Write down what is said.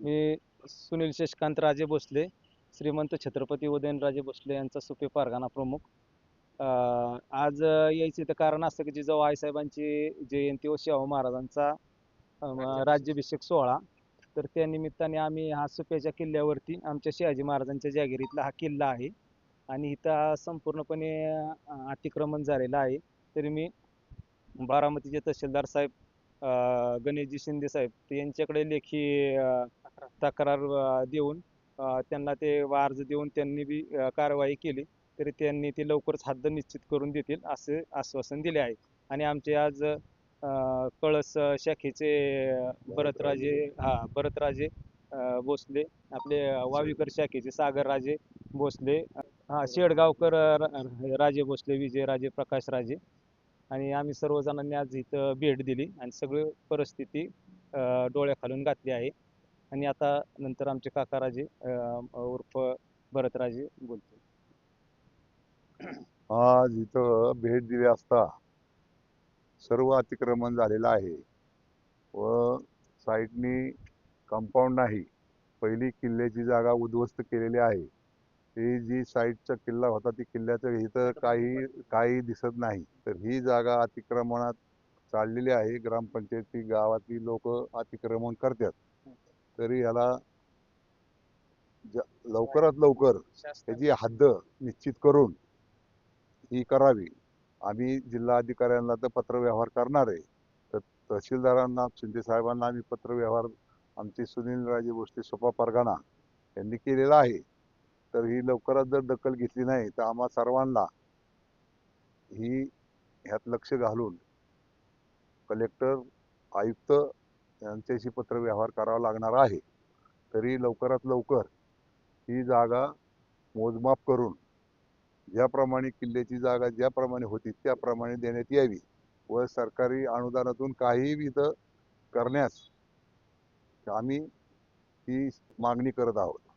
मी सुनील शशिकांत राजे भोसले श्रीमंत छत्रपती उदयनराजे भोसले यांचा सुपे पारगाणा प्रमुख. अं, आज यायचं इथं कारण असतं की जिजाऊ आईसाहेबांची जयंती व शाहू महाराजांचा अं, राज्याभिषेक सोहळा. तर त्या निमित्ताने आम्ही हा सुप्याच्या किल्ल्यावरती आमच्या शहाजी महाराजांच्या जागिरीतला हा किल्ला आहे. आणि इथं हा संपूर्णपणे अं, अतिक्रमण झालेलं आहे. तरी मी बारामतीचे तहसीलदार साहेब अं, गणेशजी शिंदे साहेब ते यांच्याकडे लेखी अं, तक्रार देऊन त्यांना ते अर्ज देऊन त्यांनी बी कारवाई केली तरी त्यांनी ते लवकरच हद्द निश्चित करून देतील असे आश्वासन दिले आहे. आणि आमचे आज कळस शाखेचे भरतराजे हा भरतराजे भोसले आपले वावीकर शाखेचे सागरराजे भोसले हा शेडगावकर राजे भोसले विजय राजे भोसले विजयराजे प्रकाशराजे आणि आम्ही सर्वजणांनी आज इथं भेट दिली आणि सगळी परिस्थिती डोळ्याखालून घातली आहे. आणि आता नंतर आमचे काकाराजे उर्फ भरतराजे बोलतो आज इथं भेट दिली असता सर्व अतिक्रमण झालेलं आहे व साईडनी कंपाऊंड नाही पहिली किल्ल्याची जागा उद्ध्वस्त केलेली आहे. ही जी साईडचा किल्ला होता ती किल्ल्याचं इथं काही काही दिसत नाही. तर ही जागा अतिक्रमणात चाललेली आहे. ग्रामपंचायती गावातली लोक अतिक्रमण करतात. तरी याला लवकरात लवकर त्याची हद्द निश्चित करून ही करावी. आम्ही जिल्हा अधिकाऱ्यांना तर पत्रव्यवहार करणार. आहे तर तहसीलदारांना शिंदे साहेबांना आम्ही पत्रव्यवहार आमचे सुनील राजे भोसले सोपा परगाणा यांनी केलेला आहे. तर ही लवकरात जर दखल घेतली नाही तर आम्हा सर्वांना ही ह्यात लक्ष घालून कलेक्टर आयुक्त यांच्याशी पत्रव्यवहार करावा लागणार आहे. तरी लवकरात लवकर ही जागा मोजमाप करून ज्याप्रमाणे किल्ल्याची जागा ज्याप्रमाणे होती त्याप्रमाणे देण्यात यावी व सरकारी अनुदानातून काहीही इथं करण्यास आम्ही ही मागणी करत आहोत.